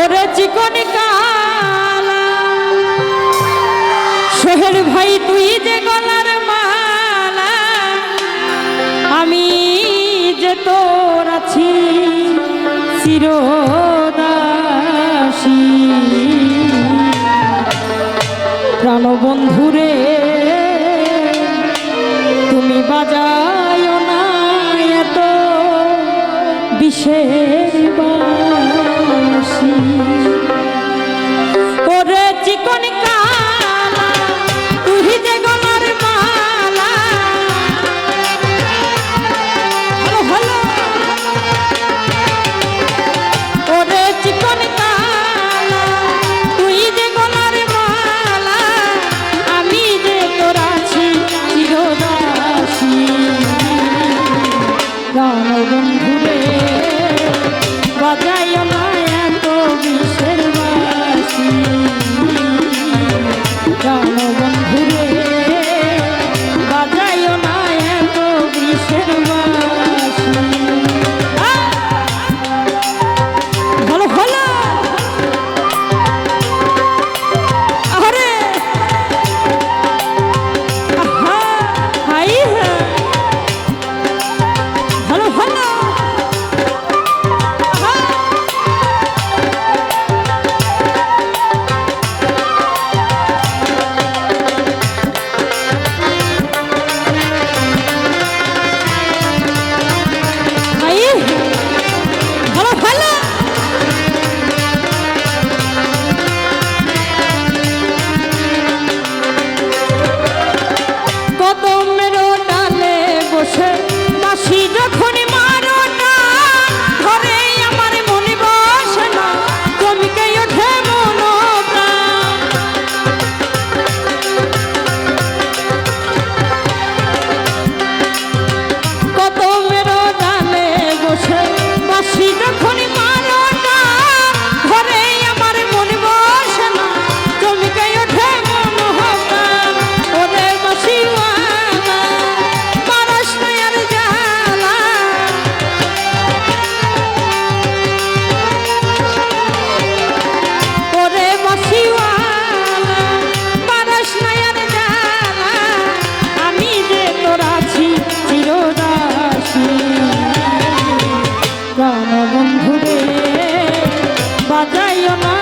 ওরে চিকন কালা। ভাই তুই যে গলার মালা আমি যে তোর আছি চিরদাসী। প্রাণবন্ধুরে চিকন কা বন্ধুরে বাজাইও না।